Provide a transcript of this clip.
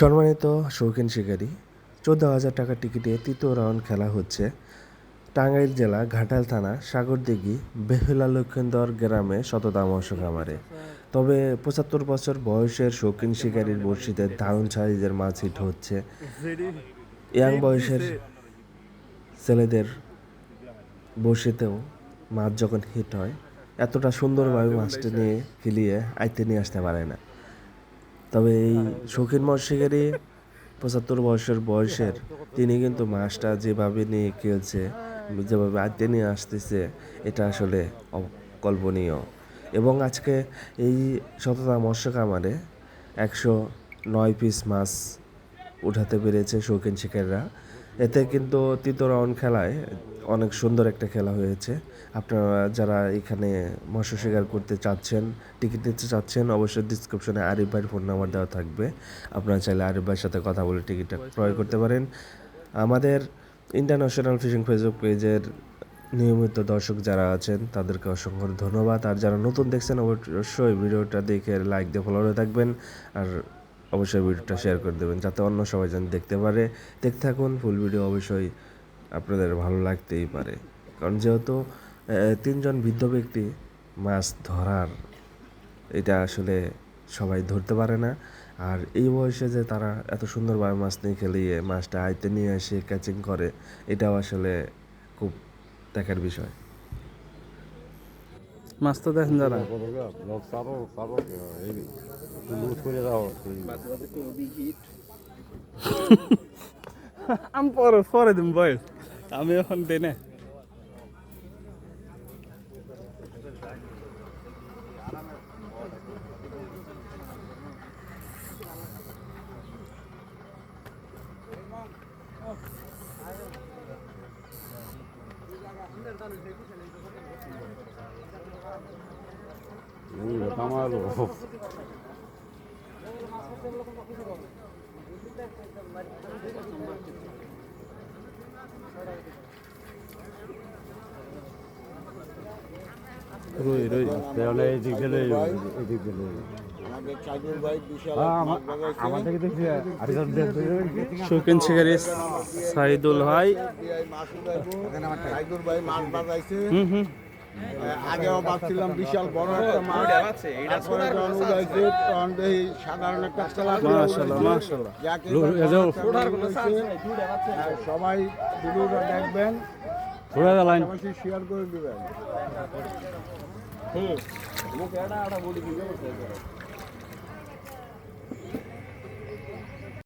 সম্মানিত শৌখিন শিকারী, চোদ্দ হাজার টাকার টিকিটে তৃতীয় রাউন্ড খেলা হচ্ছে টাঙ্গাইল জেলা ঘাটাল থানা সাগরদিঘি বেহুলা লক্ষিন্দর গ্রামে শততা মৎস্য খামারে। তবে পঁচাত্তর বছর বয়সের শৌখিন শিকারীর বড়শিতে দারুণ সাইজের মাছ হিট হচ্ছে। ইয়াং বয়সের ছেলেদের বড়শিতেও মাছ যখন হিট হয়, এতটা সুন্দরভাবে মাছটা নিয়ে খেলিয়ে আইতে নিয়ে আসতে পারে না। তবে এই শৌখিন মৎস্যিকারী পঁচাত্তর বছর বয়সের, তিনি কিন্তু মাছটা যেভাবে নিয়ে খেলছে, যেভাবে আড্ডে নিয়ে আসতেছে, এটা আসলে অকল্পনীয়। এবং আজকে এই শততা মৎস্য কামারে একশো নয় পিস মাছ উঠাতে পেরেছে শৌখিন শিকারীরা। এতে কিন্তু তৃতীয় রাউন্ড খেলায় অনেক সুন্দর একটা খেলা হয়েছে। আপনারা যারা এখানে মৎস্য শিকার করতে চাচ্ছেন টিকিট নিতে চাচ্ছেন, অবশ্যই ডিসক্রিপশনে আরিফ ভাইয়ের ফোন নাম্বার দেওয়া থাকবে। আপনারা চাইলে আরিফ ভাইয়ের সাথে কথা বলে টিকিটটা ক্রয় করতে পারেন। আমাদের ইন্টারন্যাশনাল ফিশিং ফেসবুক পেজের নিয়মিত দর্শক যারা আছেন, তাদেরকে অসংখ্য ধন্যবাদ। আর যারা নতুন দেখছেন, অবশ্যই ভিডিওটা দেখে লাইক দিয়ে ফলো থাকবেন। আর অবশ্যই ভিডিওটা শেয়ার করে দেবেন যাতে অন্য সবাই যেন দেখতে পারে। দেখতে থাকুন ফুল ভিডিও অবশ্যই আপনাদের ভালো লাগতেই পারে। কারণ যেহেতু তিনজন বৃদ্ধ ব্যক্তি মাছ ধরার এটা আসলে সবাই ধরতে পারে না। আর এই বয়সে যে তারা এত সুন্দরভাবে মাছ নিয়ে খেলিয়ে মাছটা আয়তে নিয়ে এসে ক্যাচিং করে এটাও আসলে খুব দেখার বিষয়। মাছ তো দেখেন যারা। লোক সারো সারো এই লুজ করে দাও আমি পরে পরে দিম বয়স আমি এখন দেই না কামালো রুই রুই। তাহলে এই দিক দিলে এই দিক হ্যাঁ, আরেকজন দেখতে শৌখিন শিকারি সাইদুল ভাই। হুম হুম। আগেও ভাবছিলাম বিশাল বড় একটা মাঠ। তারপরে যখন উঠাইছে তখন দেখি সাধারণ একটা খেলা সবাই ভিডিওটা দেখবেন। শেয়ার করে দিবেন।